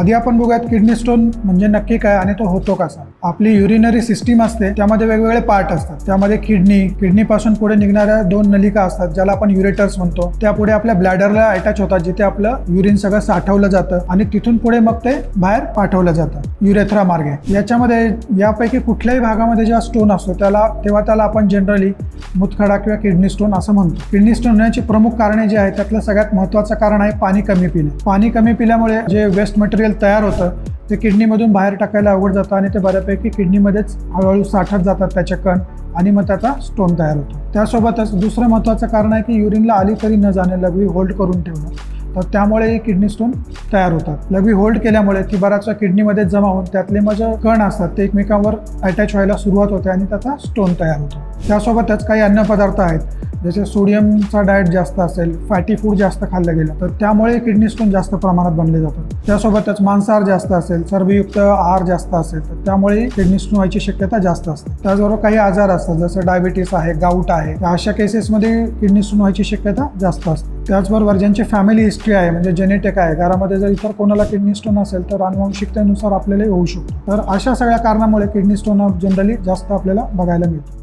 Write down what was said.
आधी आपण बघूयात किडनी स्टोन म्हणजे नक्की काय आणि तो होतो कसा. आपली युरिनरी सिस्टीम असते त्यामध्ये वेगवेगळे पार्ट असतात. त्यामध्ये किडनी किडनी पासून पुढे निघणाऱ्या दोन नलिका असतात ज्याला आपण युरेटर्स म्हणतो. त्या पुढे आपल्या ब्लॅडरला अटॅच होतात जिथे आपलं युरिन सगळं साठवलं जातं आणि तिथून पुढे मग ते बाहेर पाठवलं जातं युरेथ्रा मार्गे. याच्यामध्ये यापैकी कुठल्याही भागामध्ये जेव्हा स्टोन असतो त्याला तेव्हा त्याला आपण जनरली मुतखडा किंवा किडनी स्टोन असं म्हणतो. किडनी स्टोन होण्याची प्रमुख कारणे जी आहेत त्यातलं सगळ्यात महत्त्वाचं कारण आहे पाणी कमी पिणे. पाणी कमी पिल्यामुळे जे वेस्ट मटेरियल तयार होतं ते किडनीमधून बाहेर टाकायला अवघड जातं आणि ते बऱ्यापैकी किडनीमध्येच हळूहळू साठत जातात त्याचे कण आणि मग त्याचा स्टोन तयार होतो. त्यासोबतच दुसरं महत्त्वाचं कारण आहे की युरिनला आली तरी न जाणे लघवी होल्ड करून ठेवणं. तर त्यामुळे किडनी स्टोन तयार होतात. लघवी होल्ड केल्यामुळे ती बराच किडनीमध्ये जमा होऊन त्यातले मग कण असतात ते एकमेकांवर अटॅच व्हायला सुरुवात होते आणि त्याचा स्टोन तयार होतो. त्यासोबतच काही अन्नपदार्थ आहेत. जसे सोडियमचा डाएट जास्त असेल फॅटी फूड जास्त खाल्लं गेलं तर त्यामुळे किडनी स्टोन जास्त प्रमाणात बनले जातात. त्यासोबतच मांसाहार जास्त असेल चरबीयुक्त आहार जास्त असेल तर त्यामुळे किडनी स्टोन व्हायची शक्यता जास्त असते. त्याचबरोबर काही आजार असतात जसं डायबिटीस आहे गाऊट आहे तर अशा केसेसमध्ये किडनी स्टोन व्हायची शक्यता जास्त असते. त्याचबरोबर ज्यांची फॅमिली हिस्ट्री आहे म्हणजे जेनेटिक आहे घरामध्ये जर इतर कोणाला किडनी स्टोन असेल तर अनुवंशिकतेनुसार आपल्याला होऊ शकतो. तर अशा सगळ्या कारणामुळे किडनी स्टोन जनरली जास्त आपल्याला बघायला मिळतो.